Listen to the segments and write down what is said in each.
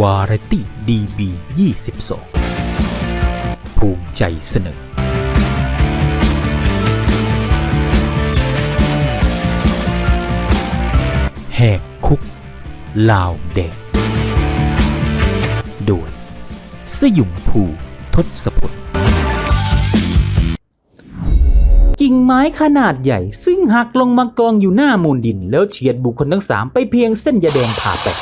วาไรตี้ดีบี22 ภูมิใจเสนอ แหกคุก ลาวแดงโดย สยุมภูทศพลกิ่งไม้ขนาดใหญ่ ซึ่งหักลงมากองอยู่หน้ามูลดิน แล้วเฉียดบุคคลทั้งสามไปเพียงเส้นยาแดงผ่าแตก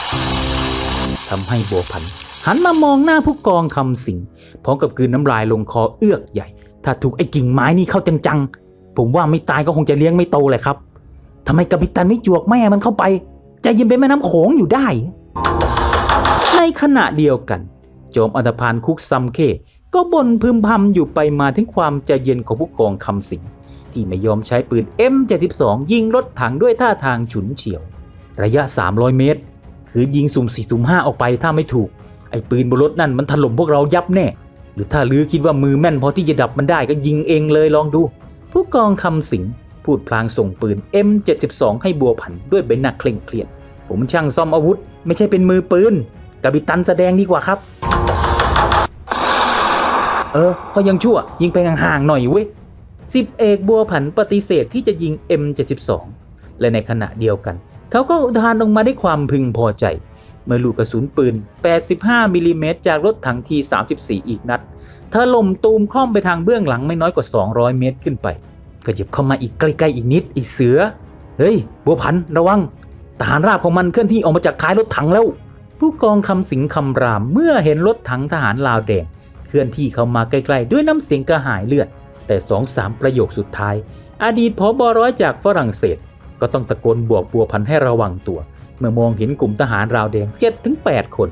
ทำให้บัวพันหันมามองหน้าผู้กองคำสิงพร้อมกับกืนน้ำลายลงคอเอื้อกใหญ่ ถ้าถูกไอ้กิ่งไม้นี่เข้าจังๆ ผมว่าไม่ตายก็คงจะเลี้ยงไม่โตแหละครับทำไมกัปตันไม่จวกแม่มันเข้าไปใจเย็นเป็นแม่น้ำโขงอยู่ได้ ในขณะเดียวกัน โจมอันธพาลคุกซัมเค ก็บ่นพึมพำอยู่ไปมาถึงความใจเย็นของผู้กองคำสิงที่ไม่ยอมใช้ปืน M72 ยิงรถถังด้วยท่าทางฉุนเฉียว ระยะ 300 เมตร คือยิงสุ่ม4สุ่ม5ออกไปถ้าไม่ถูก ไอ้ปืนบนรถนั่นมันถล่มพวกเรายับแน่ หรือถ้าลือคิดว่ามือแม่นพอที่จะดับมันได้ก็ยิงเองเลยลองดู ผู้กองคำสิงพูดพลางส่งปืน M72 ให้บัวผันด้วยใบหน้าเคร่งเครียด ผมช่างซ่อมอาวุธ ไม่ใช่เป็นมือปืนกาบิตันแสดงดีกว่าครับ เออก็ยังชั่ว ยิงไปห่างๆหน่อยเว้ยสิบเอกบัวผันปฏิเสธที่จะยิง M72 และในขณะเดียวกัน เขาก็อุทานออกมาด้วยความพึงพอใจ เมื่อลูกกระสุนปืน 85มิลลิเมตรจากรถถังที 34 อีกนัดถล่มตูมคล่อมไปทางเบื้องหลังไม่น้อยกว่า 200 เมตรขึ้นไป ก็หยิบเข้ามาอีกใกล้ๆอีกนิดอีเสือ เฮ้ย บัวผันระวังทหารราบของมันเคลื่อนที่ออกมาจากท้ายรถถังแล้ว ผู้กองคำสิงคำรามเมื่อเห็นรถถังทหารลาวแดงเคลื่อนที่เข้ามาใกล้ๆ ด้วยน้ำเสียงกระหายเลือด แต่สองสามประโยคสุดท้าย อดีตผอบอร้อยจากฝรั่งเศส ก็ต้องตะโกนบวกบัวพันให้ระวังตัว เมื่อมองเห็นกลุ่มทหารราวแดงเจ็ดถึงแปดคน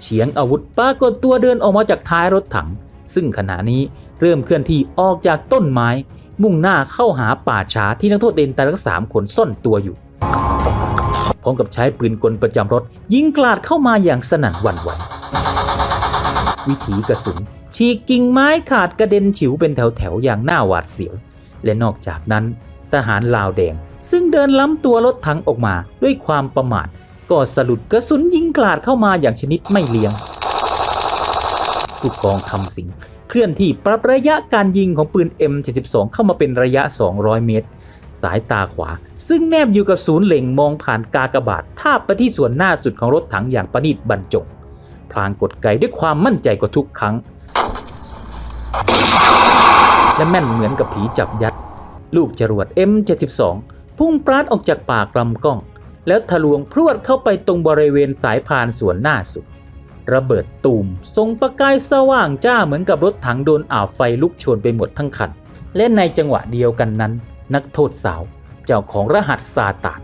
เฉียงอาวุธปรากฏตัวเดินออกมาจากท้ายรถถัง ซึ่งขณะนี้เริ่มเคลื่อนที่ออกจากต้นไม้ มุ่งหน้าเข้าหาป่าช้าที่นักโทษเดนตายทั้งสามคนซ่อนตัวอยู่ พร้อมกับใช้ปืนกลประจำรถ ยิงกลาดเข้ามาอย่างสนั่นหวั่นไหววิถีกระสุนฉีกกิ่งไม้ขาดกระเด็นฉิวเป็นแถวๆอย่างน่าหวาดเสียว และนอกจากนั้น ทหารลาวแดง ซึ่งเดินล้ำตัวรถถังออกมาด้วยความประมาทก็สลุดกระสุนยิงกลาดเข้ามาอย่างชนิดไม่เลี้ยงผู้กองคำสิงเคลื่อนที่ปรับระยะการยิงของปืน M72 เข้ามาเป็นระยะ 200 เมตร สายตาขวา ซึ่งแนบอยู่กับศูนย์เหล่งมองผ่านกากบาททาบไปที่ส่วนหน้าสุดของรถถังอย่างประณีตบรรจงพลางกดไกด้วยความมั่นใจกว่าทุกครั้ง และแม่นเหมือนกับผีจับยัด ลูกจรวด M72 พุ่งปราดออกจากปากลำกล้อง แล้วทะลวงพรวดเข้าไปตรงบริเวณสายพานส่วนหน้าสุด ระเบิดตูมทรงประกายสว่างจ้าเหมือนกับรถถังโดนอ่าวไฟลุกโชนไปหมดทั้งคัน และในจังหวะเดียวกันนั้น นักโทษสาว เจ้าของรหัสซาตาน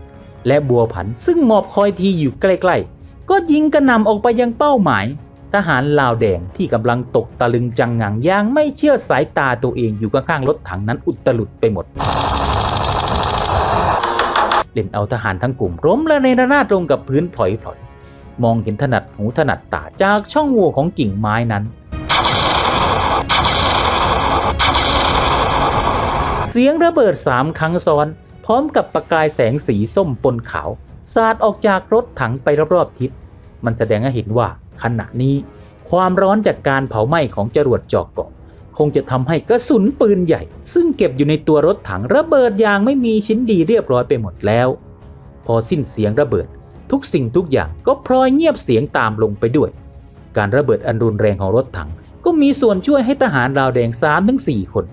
และบัวผันซึ่งหมอบคอยทีอยู่ใกล้ๆ ก็ยิงกระหน่ำออกไปยังเป้าหมาย ทหารลาวแดงที่กำลังตกตะลึงจังงังย่างไม่เชื่อสายตาตัวเองอยู่ข้างๆรถถังนั้นอุตลุดไปหมด เล่นเอาทหารทั้งกลุ่มล้มและในระนาดลงกับพื้นพลอยๆมองเห็นถนัดหูถนัดตาจากช่องโหว่ของกิ่งไม้นั้น เสียงระเบิดสามครั้งซ้อน พร้อมกับประกายแสงสีส้มปนขาว สาดออกจากรถถังไปรอบๆทิศ มันแสดงให้เห็นว่าขณะนี้ ความร้อนจากการเผาไหม้ของจรวดจอกเกาะ คงจะทำให้กระสุนปืนใหญ่ ซึ่งเก็บอยู่ในตัวรถถังระเบิดอย่างไม่มีชิ้นดีเรียบร้อยไปหมดแล้ว พอสิ้นเสียงระเบิด ทุกสิ่งทุกอย่างก็พลอยเงียบเสียงตามลงไปด้วย การระเบิดอันรุนแรงของรถถัง ก็มีส่วนช่วยให้ทหารราวแดง3ถึง4คน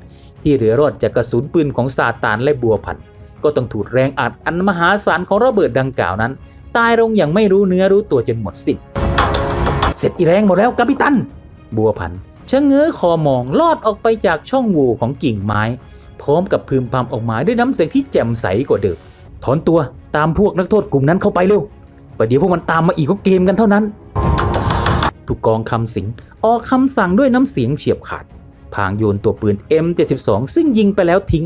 ที่เหลือรอดจากกระสุนปืนของซาตานและบัวพันก็ต้องถูกแรงอัดอันมหาศาลของระเบิดดังกล่าวนั้น ตายลงอย่างไม่รู้เนื้อรู้ตัวจนหมดสิ้นเสร็จอีแรงหมดแล้วกัปตัน บัวพันธ ชะเง้อคอมองลอดออกไปจากช่องโหว่ของกิ่งไม้ พร้อมกับพึมพำออกมาด้วยน้ำเสียงที่แจ่มใสกว่าเดิมถอนตัวตามพวกนักโทษกลุ่มนั้นเข้าไปเร็วประเดี๋ยวพวกมันตามมาอีกก็เกมกันเท่านั้นผู้กองคำสิงออกคำสั่งด้วยน้ำเสียงเฉียบขาดพางโยนตัวปืน M72 ซึ่งยิงไปแล้วทิ้ง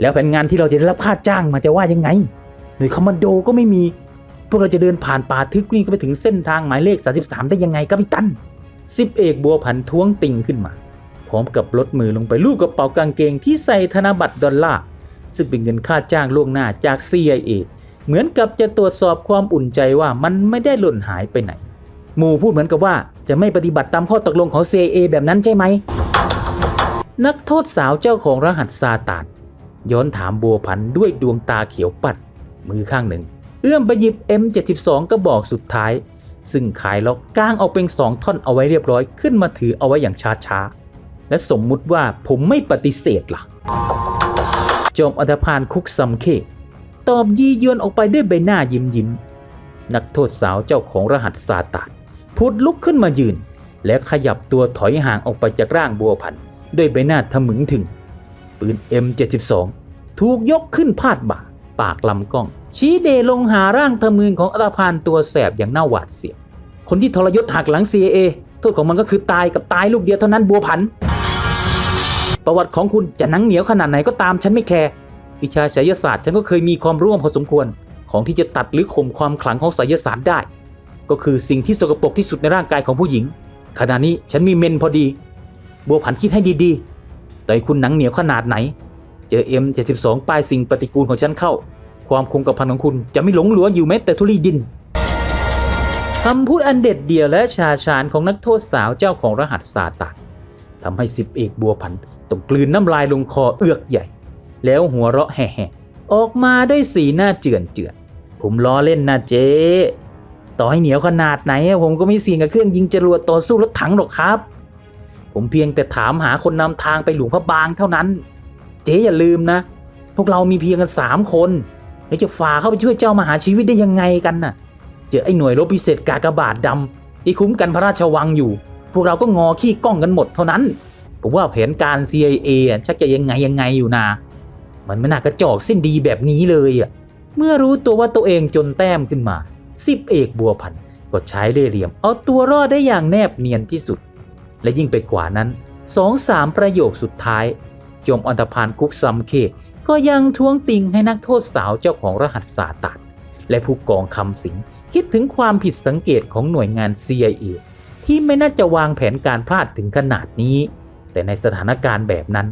แล้วแผนงานที่เราจะได้รับค่าจ้างมาจะว่ายังไงหน่วยคอมมานโดก็ไม่มี พวกเราจะเดินผ่านป่าทึบนี่ก็ไปถึงเส้นทางหมายเลข 33 ได้ยังไงกัปตัน สิบเอกบัวผันท้วงติงขึ้นมา พร้อมกับลดมือลงไปลูบกระเป๋ากางเกงที่ใส่ธนบัตรดอลลาร์ซึ่งเป็นเงินค่าจ้างล่วงหน้าจาก CIA เหมือนกับจะตรวจสอบความอุ่นใจว่ามันไม่ได้หล่นหายไปไหน หมู่พูดเหมือนกับว่าจะไม่ปฏิบัติตามข้อตกลงของ CIA แบบนั้นใช่ไหม นักโทษสาวเจ้าของรหัสซาตานย้อนถามบัวพันธุ์ด้วยดวงตาเขียวปัด มือข้างหนึ่ง เอื้อมไปหยิบ M72 กระบอกสุดท้าย ซึ่งขายล็อกก้างเอาเป็นสองท่อนเอาไว้เรียบร้อยขึ้นมาถือเอาไว้อย่างช้าๆ และสมมุติว่าผมไม่ปฏิเสธล่ะ จอมอัธพาลคุกซัมเค ตอบยียวนออกไปด้วยใบหน้ายิ้มยิ้ม นักโทษสาวเจ้าของรหัสซาตานพุดลุกขึ้นมายืน และขยับตัวถอยห่างออกไปจากร่างบัวพันด้วยใบหน้าทะมึงถึง ปืน M72 ถูกยกขึ้นพาดบ่าปากลำกล้อง ชี้เดลงหาร่างทะมึงของอัตพานตัวแสบอย่างน่าหวาดเสียวคนที่ทรยศหักหลัง CIA โทษของมันก็คือตายกับตายลูกเดียวเท่านั้นบัวพันธ์ประวัติของคุณจะหนังเหนียวขนาดไหนก็ตามฉันไม่แคร์วิชาไสยศาสตร์ฉันก็เคยมีความร่วมพอสมควร ของที่จะตัดหรือข่มความขลังของไสยศาสตร์ได้ ก็คือสิ่งที่สกปรกที่สุดในร่างกายของผู้หญิง ขณะนี้ฉันมีเมนพอดี บัวผันคิดให้ดีๆ แต่คุณหนังเหนียวขนาดไหน เจอ M72 ป้ายสิ่งปฏิกูลของฉันเข้า ความคงกระพันของคุณจะไม่หลงเหลืออยู่แม้แต่ทุลีดินคำพูดอันเด็ดเดี่ยวและชาชานของนักโทษสาวเจ้าของรหัสซาตานทำให้สิบเอกบัวผันต้องกลืนน้ำลายลงคอเอือกใหญ่ แล้วหัวเราะแห่ๆออกมาด้วยสีหน้าเจือนเจือนผมล้อเล่นนะเจ๊ต่อให้เหนียวขนาดไหน ผมก็ไม่เสี่ยงกับเครื่องยิงจรวดต่อสู้รถถังหรอกครับ ผมเพียงแต่ถามหาคนนำทางไปหลวงพระบางเท่านั้น เจ๊อย่าลืมนะ พวกเรามีเพียงกันสามคน แล้วจะฝ่าเข้าไปช่วยเจ้ามหาชีวิตได้ยังไงกันน่ะ เจอไอ้หน่วยรบพิเศษกากบาทดำที่คุ้มกันพระราชวังอยู่ พวกเราก็งอขี้ก้องกันหมดเท่านั้น ผมว่าแผนการ CIA อะชักจะยังไงยังไงอยู่นะมันไม่น่ากระจอกสิ้นดีแบบนี้เลยอะเมื่อรู้ตัวว่าตัวเองจนแต้มขึ้นมาสิบเอกบัวพันก็ใช้เล่เหลี่ยม เอาตัวรอดได้อย่างแนบเนียนที่สุด และยิ่งไปกว่านั้นสองสามประโยคสุดท้าย จมอันธพาลคุกซัมเค ก็ยังท้วงติงให้นักโทษสาวเจ้าของรหัสซาตานและผู้กองคำสิงคิดถึงความผิดสังเกตของหน่วยงาน CIA ที่ไม่น่าจะวางแผนการพลาดถึงขนาดนี้ แต่ในสถานการณ์แบบนั้น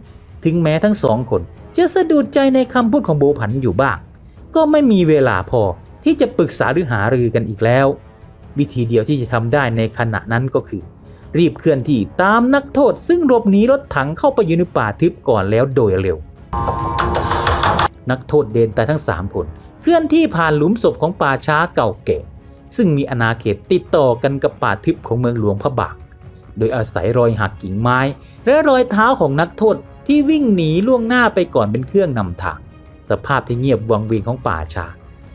ถึงแม้ทั้งสองคนจะสะดุดใจในคำพูดของโบผันอยู่บ้าง ก็ไม่มีเวลาพอที่จะปรึกษาหรือหารือกันอีกแล้ว วิธีเดียวที่จะทำได้ในขณะนั้นก็คือ รีบเคลื่อนที่ตามนักโทษซึ่งหลบหนีรถถังเข้าไปอยู่ในป่าทึบก่อนแล้วโดยเร็ว นักโทษเดนตายทั้งสามคนเคลื่อนที่ผ่านหลุมศพของป่าช้าเก่าแก่ซึ่งมีอาณาเขตติดต่อกันกับป่าทึบของเมืองหลวงพระบางโดยอาศัยรอยหักกิ่งไม้ และรอยเท้าของนักโทษที่วิ่งหนีล่วงหน้าไปก่อนเป็นเครื่องนำทาง สภาพที่เงียบวังเวงของป่าชา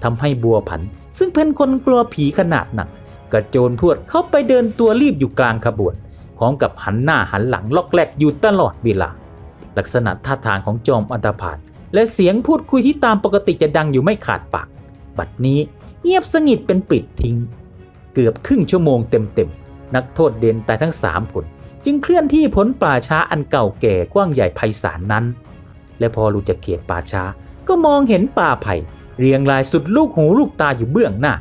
ทำให้บัวผัน ซึ่งเป็นคนกลัวผีขนาดหนัก กระโจนพรวดเข้าไปเดินตัวรีบอยู่กลางขบวน พร้อมกับหันหน้าหันหลังล็อกแลกอยู่ตลอดเวลา ลักษณะท่าทางของจอมอันตพาล และเสียงพูดคุยที่ตามปกติจะดังอยู่ไม่ขาดปาก บัดนี้เงียบสงิดเป็นปิดทิ้ง เกือบครึ่งชั่วโมงเต็มๆ นักโทษเดนตายทั้งสามคนจึงเคลื่อนที่พ้นป่าช้าอันเก่าแก่กว้างใหญ่ไพศาลนั้น และพอหลุดจากเขตป่าช้าก็มองเห็นป่าไผ่เรียงรายสุดลูกหูลูกตาอยู่เบื้องหน้า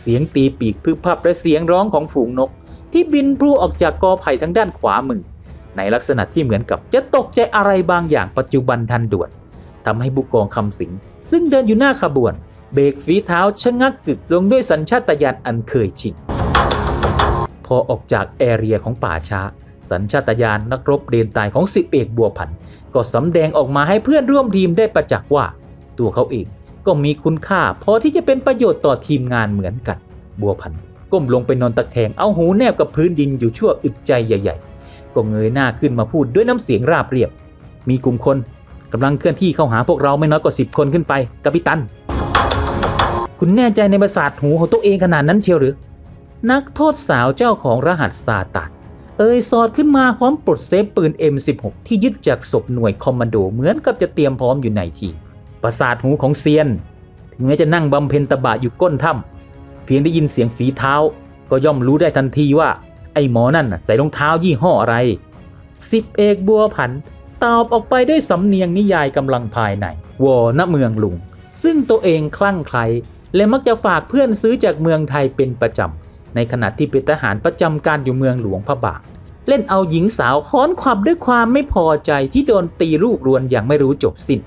เสียงตีปีกพึบพับและเสียงร้องของฝูงนก ที่บินพลูออกจากกอไผ่ทางด้านขวามือ ในลักษณะที่เหมือนกับจะตกใจอะไรบางอย่างปัจจุบันทันด่วน ทำให้บุกกองคำสิง ซึ่งเดินอยู่หน้าขบวน เบรกฝีเท้าชะงักกึกลงด้วยสัญชาตญาณอันเคยชินพอออกจากแอเรียของป่าช้า สัญชาตญาณนักรบเดนตายของสิบเอกบัวพันธ์ก็สำแดงออกมาให้เพื่อนร่วมทีมได้ประจักษ์ว่า ตัวเขาเองก็มีคุณค่า พอที่จะเป็นประโยชน์ต่อทีมงานเหมือนกัน บัวพันธ์ก้มลงไปนอนตะแคงเอาหูแนบกับพื้นดินอยู่ชั่วอึดใจใหญ่ ๆ ก็เงยหน้าขึ้นมาพูดด้วยน้ำเสียงราบเรียบ มีกลุ่มคน กำลังเคลื่อนที่เข้าหาพวกเราไม่น้อยกว่าสิบคนขึ้นไปกัปตัน คุณแน่ใจในประสาทหูของตัวเองขนาดนั้นเชียวหรือ นักโทษสาวเจ้าของรหัสซาตานเอ่ยสอดขึ้นมาพร้อมปลดเซฟปืน M16 ที่ยึดจากศพหน่วยคอมมานโดเหมือนกับจะเตรียมพร้อมอยู่ในทีประสาทหูของเซียน ถึงแม้จะนั่งบำเพ็ญตบะอยู่ก้นถ้ำเพียงได้ยินเสียงฝีเท้า ก็ย่อมรู้ได้ทันทีว่า ไอ้หมอนั่นใส่รองเท้ายี่ห้ออะไรสิบเอกบัวผัน ตอบออกไปด้วยสำเนียงนิยายกำลังภายในวอณเมืองลุง ซึ่งตัวเองคลั่งไคล้และมักจะฝากเพื่อนซื้อจากเมืองไทยเป็นประจำในขณะที่เป็นทหารประจำการอยู่เมืองหลวงพระบางเล่นเอาหญิงสาวค้อนขวับด้วยความไม่พอใจที่โดนตีลูกรวนอย่างไม่รู้จบสิ้น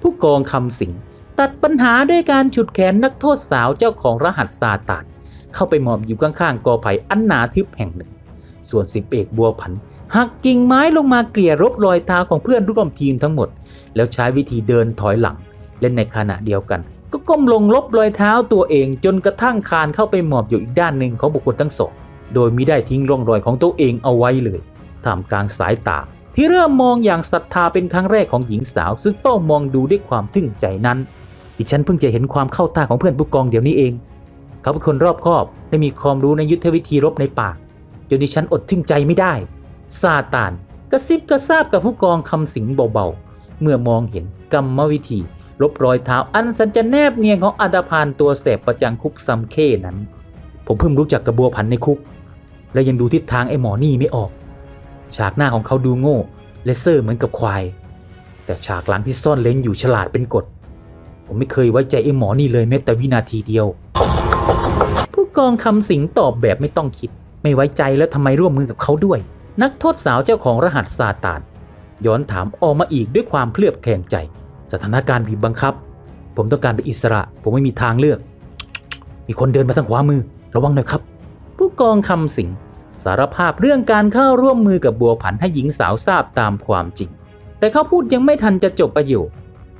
ผู้กองคำสิงตัดปัญหาด้วยการฉุดแขนนักโทษสาวเจ้าของรหัสซาตานเข้าไปหมอบอยู่ข้างๆกอไผ่อันหนาทึบแห่งหนึ่ง ส่วนสิบเอกบัวผันหักกิ่งไม้ลงมาเกลี่ยรบรอยเท้าของเพื่อนร่วมทีมทั้งหมด แล้วใช้วิธีเดินถอยหลังและในขณะเดียวกัน ก็ก้มลงลบรอยเท้าตัวเองจนกระทั่งคานเข้าไปหมอบอยู่อีกด้านหนึ่งของบุคคลทั้งสองโดยมิได้ทิ้งร่องรอยของตัวเองเอาไว้เลยท่ามกลางสายตา ที่เริ่มมองอย่างศรัทธาเป็นครั้งแรกของหญิงสาว ซึ่งเฝ้ามองดูด้วยความทึ่งใจนั้นดิฉันเพิ่งจะเห็นความเข้าตาของเพื่อนผู้กองเดี๋ยวนี้เอง เขาเป็นคนรอบคอบและมีความรู้ในยุทธวิธีรบในป่า จนดิฉันอดทึ่งใจไม่ได้ ซาตานกระซิบกระซาบกับผู้กองคำสิงเบาๆ เมื่อมองเห็นกรรมวิธี ลบรอยเท้าอันสันจะแนบเนียนของอันดาพานตัวแสบประจังคุกซัมเข้นั้น ผมเพิ่งรู้จักกระบัวพันในคุก และยังดูทิศทางไอ้หมอนี่ไม่ออก ฉากหน้าของเขาดูโง่และเซอร์เหมือนกับควาย แต่ฉากหลังที่ซ่อนเลนอยู่ฉลาดเป็นกฎ ผมไม่เคยไว้ใจไอ้หมอนี่เลยแม้แต่วินาทีเดียว ผู้กองคำสิงตอบแบบไม่ต้องคิด ไม่ไว้ใจแล้วทำไมร่วมมือกับเขาด้วย นักโทษสาวเจ้าของรหัสซาตานย้อนถามออกมาอีกด้วยความเคลือบแคลงใจ สถานการณ์บีบบังคับ ผมต้องการเป็นอิสระ ผมไม่มีทางเลือก มีคนเดินมาทางขวามือ ระวังหน่อยครับ ผู้กองคำสิงสารภาพเรื่องการเข้าร่วมมือกับบัวผันให้หญิงสาวทราบตามความจริง แต่เขาพูดยังไม่ทันจะจบประโยค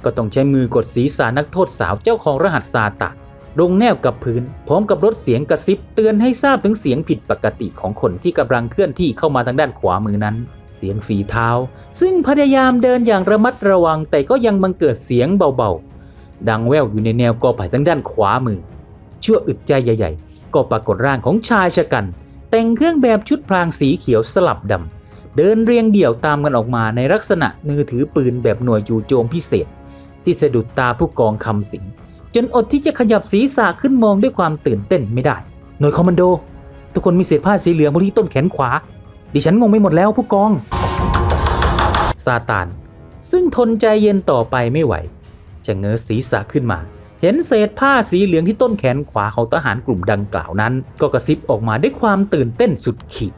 ก็ต้องใช้มือกดศีรษะนักโทษสาวเจ้าของรหัสซาตาน ลงแนวกับพื้น พร้อมกับลดเสียงกระซิบเตือนให้ทราบถึงเสียงผิดปกติของคนที่กำลังเคลื่อนที่เข้ามาทางด้านขวามือนั้น เสียงฝีเท้า ซึ่งพยายามเดินอย่างระมัดระวังแต่ก็ยังบังเกิดเสียงเบาๆ ดังแว่วอยู่ในแนวกอไผ่ทางด้านขวามือ ชั่วอึดใจใหญ่ ๆ ก็ปรากฏร่างของชายชะกัน แต่งเครื่องแบบชุดพรางสีเขียวสลับดำเดินเรียงเดี่ยวตามกันออกมาในลักษณะมือถือปืนแบบหน่วยจู่โจมพิเศษ ที่สะดุดตาผู้กองคำสิง จนอดที่จะขยับศีรษะขึ้นมองด้วยความตื่นเต้นไม่ได้ หน่วยคอมมานโด ทุกคนมีเศษผ้าสีเหลืองบนที่ต้นแขนขวา ดิฉันงงไม่หมดแล้วผู้กอง ซาตาน ซึ่งทนใจเย็นต่อไปไม่ไหว จะเงยศีรษะขึ้นมา เห็นเศษผ้าสีเหลืองที่ต้นแขนขวาของทหารกลุ่มดังกล่าวนั้น ก็กระซิบออกมาด้วยความตื่นเต้นสุดขีด